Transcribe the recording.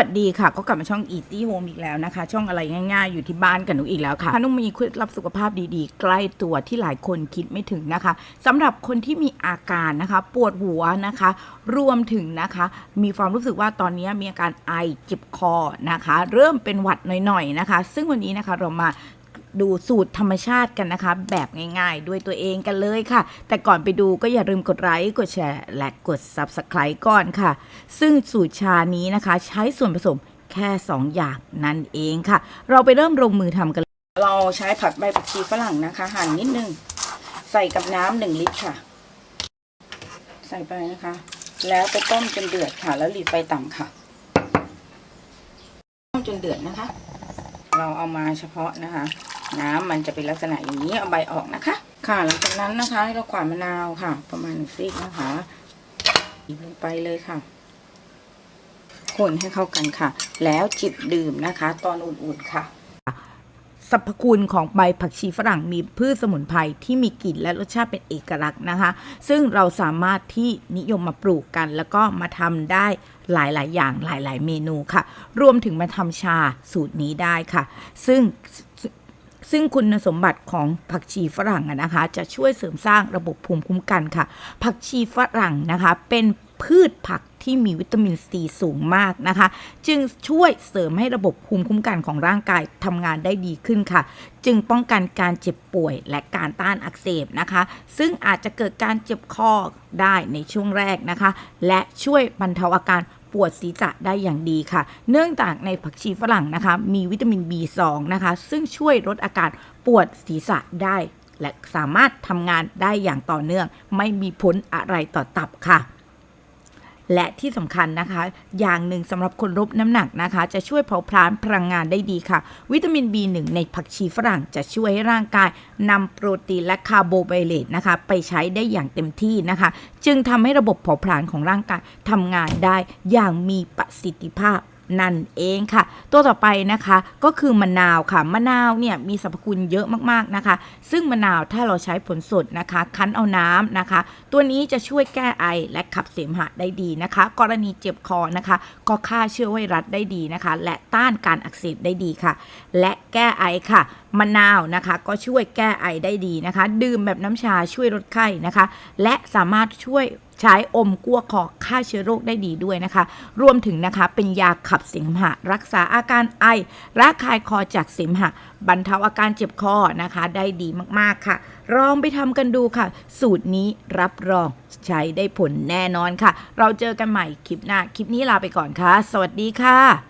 วัสดีค่ะ ก็กลับมาช่อง Easy Home อีกแล้วนะคะ ช่องอะไรง่ายๆ อยู่ที่บ้านกันหนูอีกแล้วค่ะนุ่มมีเคล็ดลับสุขภาพดีๆ ใกล้ตัวที่หลายคนคิดไม่ถึงนะคะสำหรับคนที่มีอาการนะคะ ปวดหัวนะคะ รวมถึงนะคะ มีความรู้สึกว่าตอนนี้มีอาการไอเจ็บคอนะคะ เริ่มเป็นหวัดหน่อยๆนะคะ ซึ่งวันนี้นะคะเรามา ดูสูตรธรรมชาติกันนะคะ แบบง่ายๆ ด้วยตัวเองกันเลยค่ะ แต่ก่อนไปดูก็อย่าลืมกดไลค์กดแชร์และกด Subscribe ก่อนค่ะ ซึ่งสูตรชานี้นะคะ ใช้ส่วนผสมแค่ 2 อย่างนั่นเองค่ะ เราไปเริ่มลงมือทำกัน เราใช้ผักใบผักชีฝรั่งนะคะ หั่นนิดนึง ใส่กับน้ำหนึ่งลิตรค่ะ ใส่ไปนะคะ แล้วไปต้มจนเดือดค่ะ แล้วหลีไฟต่ำค่ะ ต้มจนเดือดนะคะ เราเอามาเฉพาะนะคะ น้ำมันจะเป็นลักษณะอย่างนี้เอาใบออกนะคะ ค่ะหลังจากนั้นนะคะเราขวานมะนาวค่ะ ประมาณหนึ่งซีกนะคะบีบลงไปเลยค่ะ คนให้เข้ากันค่ะ แล้วจิบดื่มนะคะ ตอนอุ่นๆค่ะสรรพคุณของใบผักชีฝรั่งมีพืชสมุนไพรที่มีกลิ่นและรสชาติเป็นเอกลักษณ์นะคะ ซึ่งเราสามารถที่นิยมมาปลูกกัน แล้วก็มาทำได้หลาย ๆ อย่างหลาย ๆ เมนูค่ะ รวมถึงมาทำชาสูตรนี้ได้ค่ะ ซึ่ง ซึ่งคุณสมบัติของผักชีฝรั่งนะคะ จะช่วยเสริมสร้างระบบภูมิคุ้มกันค่ะ ผักชีฝรั่งนะคะเป็นพืชผักที่มีวิตามินซีสูงมากนะคะ จึงช่วยเสริมให้ระบบภูมิคุ้มกันของร่างกายทำงานได้ดีขึ้นค่ะ จึงป้องกันการเจ็บป่วยและการต้านอักเสบนะคะ ซึ่งอาจจะเกิดการเจ็บคอได้ในช่วงแรกนะคะ และช่วยบรรเทาอาการ ปวดศีรษะได้อย่างดีค่ะ เนื่องจากในผักชีฝรั่งนะคะ มีวิตามิน B2 นะคะ ซึ่งช่วยลดอาการปวดศีรษะได้ และสามารถทำงานได้อย่างต่อเนื่อง ไม่มีผลอะไรต่อตับค่ะ และที่สำคัญนะคะ อย่างหนึ่งสำหรับคนลดน้ำหนักนะคะ จะช่วยเผาผลาญพลังงานได้ดีค่ะ วิตามิน B1 ในผักชีฝรั่งจะช่วยให้ร่างกายนำโปรตีนและคาร์โบไฮเดรตนะคะ ไปใช้ได้อย่างเต็มที่นะคะ จึงทำให้ระบบเผาผลาญของร่างกายทำงานได้อย่างมีประสิทธิภาพ นั่นเองค่ะ ตัวต่อไปนะคะก็คือมะนาวค่ะมะนาวเนี่ยมีสรรพคุณเยอะมากๆนะคะ ซึ่งมะนาวถ้าเราใช้ผลสดนะคะ คั้นเอาน้ำนะคะ ตัวนี้จะช่วยแก้ไอและขับเสมหะได้ดีนะคะ กรณีเจ็บคอนะคะ ก็ฆ่าเชื้อไวรัสได้ดีนะคะ และต้านการอักเสบได้ดีค่ะ และแก้ไอค่ะมะนาวนะคะก็ช่วยแก้ไอได้ดีนะคะ ดื่มแบบน้ำชาช่วยลดไข้นะคะ และสามารถช่วย ใช้อมกั้วคอฆ่าเชื้อโรคได้ดีด้วยนะคะ รวมถึงนะคะเป็นยาขับเสมหะ รักษาอาการไอระคายคอจากเสมหะ บรรเทาอาการเจ็บคอนะคะได้ดีมากๆค่ะลองไปทำกันดูค่ะ สูตรนี้รับรองใช้ได้ผลแน่นอนค่ะ เราเจอกันใหม่คลิปหน้า คลิปนี้ลาไปก่อนค่ะ สวัสดีค่ะ